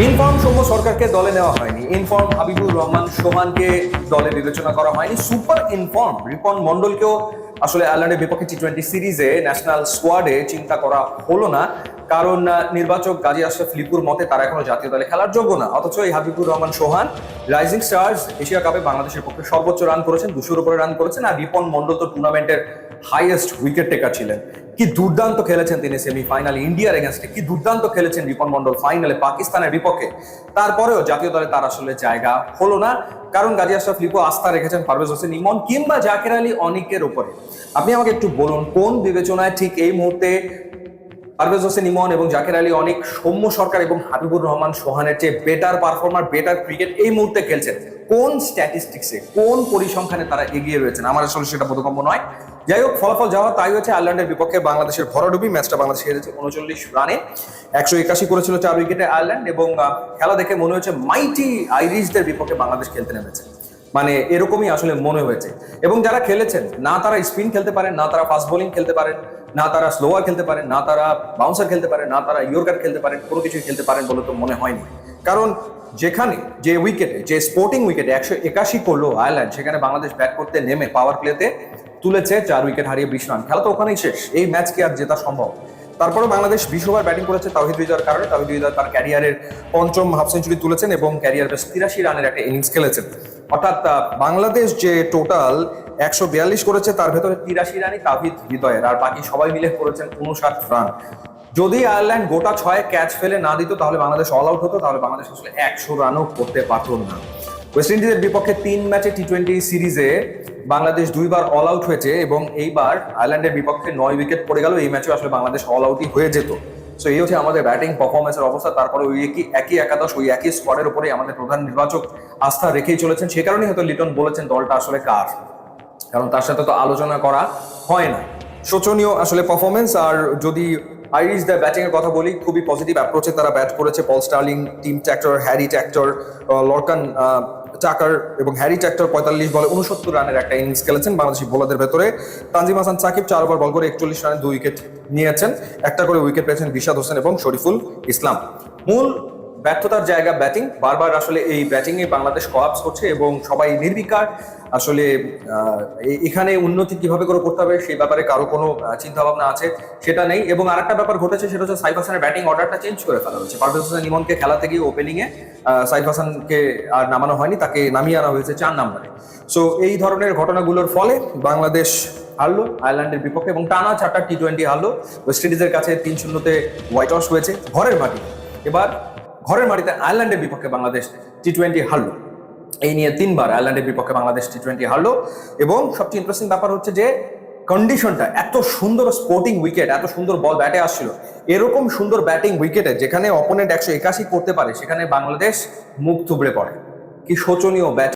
Inform Soumya সরকারকে দলে নেওয়া হয়নি। ইনফর্ম হাবিবুর রহমান সোহানকে দলে বিবেচনা করা হয়নি। সুপার ইনফর্ম রিপন মন্ডলকেও আসলে আয়ারল্যান্ডের বিপক্ষে টি টোয়েন্টি সিরিজে ন্যাশনাল স্কোয়াডে চিন্তা করা হলো না। কারণ নির্বাচক গাজী আশরাফ লিপুর মতে তারা এখনও জাতীয় দলে খেলার যোগ্য না। অথচ এই Habibur Rahman Sohan rising stars Asia কাপে বাংলাদেশের পক্ষে সর্বোচ্চ রান করেছেন, দুশোর উপরে রান করেছেন। আর রিপন মন্ডল তো টুর্নামেন্টের হাইয়েস্ট উইকেট টেকার ছিলেন। কি দুর্দান্ত খেলেছেন তিনি সেমিফাইনালে ইন্ডিয়ার এগেনস্টে কি দুর্দান্ত খেলেছেন রিপন মন্ডল ফাইনালে পাকিস্তানের বিপক্ষে। তারপরেও জাতীয় দলে তার আসলে জায়গা হলো না। কারণ গাজী আশরাফ লিপু আস্থা রেখেছেন পারভেজ হোসেন ইমন কিংবা জাকির আলী অনিকের উপরে। আপনি আমাকে একটু বলুন, কোন বিবেচনায় ঠিক এই মুহূর্তে পারভেজ হোসেন ইমন এবং জাকির আলী অনেক, সৌম্য সরকার এবং হাবিবুর রহমান সোহানের চেয়ে বেটার পারফর্মার বেটার ক্রিকেট এই মুহূর্তে খেলছেন? কোন স্ট্যাটিস্টিক্সে কোন পরিসংখ্যানে তারা এগিয়ে রয়েছেন? আমার আসলে সেটা বোধগম্য নয়। যাই হোক, ফলাফল যাওয়া তাই হচ্ছে আয়ারল্যান্ডের বিপক্ষে বাংলাদেশের ভরাডুবি ম্যাচটা বাংলাদেশ হেরেছে উনচল্লিশ রানে। একশো একাশি করেছিল চার উইকেটে আয়ারল্যান্ড এবং খেলা দেখে মনে হয়েছে মাইটি আইরিশদের বিপক্ষে বাংলাদেশ খেলতে নেমেছে। মানে এরকমই আসলে মনে হয়েছে। এবং যারা খেলেছেন, না তারা স্পিন খেলতে পারেন, না তারা ফাস্ট বোলিং খেলতে পারেন, না তারা স্লোয়ার খেলতে পারেন, না তারা বাউন্সার খেলতে পারেন, না তারা ইয়র্কার খেলতে পারেন, কোনো কিছুই খেলতে পারেন বলে তো মনে হয়নি। কারণ যেখানে যে উইকেটে, যে স্পোর্টিং উইকেটে একশো একাশি করল আয়ারল্যান্ড, সেখানে বাংলাদেশ ব্যাট করতে নেমে পাওয়ার প্লেতে তুলেছে চার উইকেট হারিয়ে বিশ রান খেলা তো ওখানেই শেষ, এই ম্যাচ কি আর জেতা সম্ভব। তারপরে বাংলাদেশ বিশ ওভার ব্যাটিং করেছে তাহিদ হৃদয়ের কারণে। তাহিদ হৃদয় তার ক্যারিয়ারের পঞ্চম হাফ সেঞ্চুরি তুলেছেন এবং ক্যারিয়ার বেশ তিরাশি রানের একটা ইনিংস খেলেছেন। অর্থাৎ বাংলাদেশ যে টোটাল একশো বিয়াল্লিশ করেছে, তার ভেতরে তিরাশি রানই তাহিদ হৃদয়ের। আর বাকি সবাই মিলে করেছেন উনষাট রান যদি আয়ারল্যান্ড গোটা ছয় ক্যাচ ফেলে না দিত, তাহলে বাংলাদেশ অল আউট হতো, তাহলে বাংলাদেশ আসলে একশো রানও করতে পারত না। ওয়েস্ট ইন্ডিজের বিপক্ষে তিন ম্যাচে টি টোয়েন্টি সিরিজে বাংলাদেশ দুইবার অল আউট হয়েছে এবং এইবার আয়ারল্যান্ডের বিপক্ষে নয় উইকেট পড়ে গেল। এই ম্যাচে আসলে বাংলাদেশ অল আউটই হয়ে যেত। সো এই হচ্ছে আমাদের ব্যাটিং পারফরমেন্সের অবস্থা। তারপরে ওই একই একই একাদশ, ওই একই স্কোয়াডের উপরে আমাদের প্রধান নির্বাচক আস্থা রেখেই চলেছেন। সে কারণেই হয়তো লিটন বলেছেন, দলটা আসলে কার? কারণ তার সাথে তো আলোচনা করা হয় না। শোচনীয় আসলে পারফরমেন্স আর যদি আইরিশ দ্য ব্যাটিং এর কথা বলি, খুবই পজিটিভ অ্যাপ্রোচে তারা ব্যাট করেছে। Paul Stirling Tim Tector Harry Tector Lorcan Tucker এবং হ্যারি ট্যাক্টর পঁয়তাল্লিশ বলে উনসত্তর রানের একটা ইনিংস খেলেছেন বাংলাদেশি বোলারদের ভেতরে। তানজিম হাসান, সাকিব চার ওভার বল করে একচল্লিশ রানে দুই উইকেট নিয়েছেন। একটা করে উইকেট পেয়েছেন বিশাদ হোসেন এবং শরীফুল ইসলাম। মূল ব্যর্থতার জায়গা ব্যাটিং বারবার আসলে এই ব্যাটিং এ বাংলাদেশ কলাপস করছে এবং সবাই নির্বিকার। আসলে এখানে উন্নতি কীভাবে করে করতে হবে সেই ব্যাপারে কারও কোনো চিন্তা ভাবনা আছে, সেটা নেই। এবং আরেকটা ব্যাপার ঘটেছে, সেটা হচ্ছে সাইফ হাসানের ব্যাটিং অর্ডারটা চেঞ্জ করে ফেলা হয়েছে। পারভেজ হোসেন ইমনকে খেলাতে গিয়ে ওপেনিং এ সাইফ হাসানকে আর নামানো হয়নি, তাকে নামিয়ে আনা হয়েছে চার নম্বরে। সো এই ধরনের ঘটনাগুলোর ফলে বাংলাদেশ হারলো, আয়ারল্যান্ডের বিপক্ষে এবং টানা চারটা টি টোয়েন্টি হারলো। ওয়েস্ট ইন্ডিজের কাছে তিন শূন্যতে হোয়াইট ওয়াশ হয়েছে, ঘরের মাটি। এবার ঘরের মাটিতে আয়ারল্যান্ডের বিপক্ষে বাংলাদেশ টি টোয়েন্টি হারলো। এই নিয়ে তিনবার আয়ারল্যান্ডের বিপক্ষে বাংলাদেশ টি টোয়েন্টি হারলো এবং সবচেয়ে ইন্টারেস্টিং ব্যাপার হচ্ছে যে কন্ডিশনটা এত সুন্দর স্পোর্টিং উইকেট এত সুন্দর বল ব্যাটে আসছিল। এরকম সুন্দর ব্যাটিং উইকেটে যেখানে অপোনেন্ট একশো একাশি করতে পারে, সেখানে বাংলাদেশ মুখ থুবড়ে পড়ে। কি শোচনীয় ব্যাট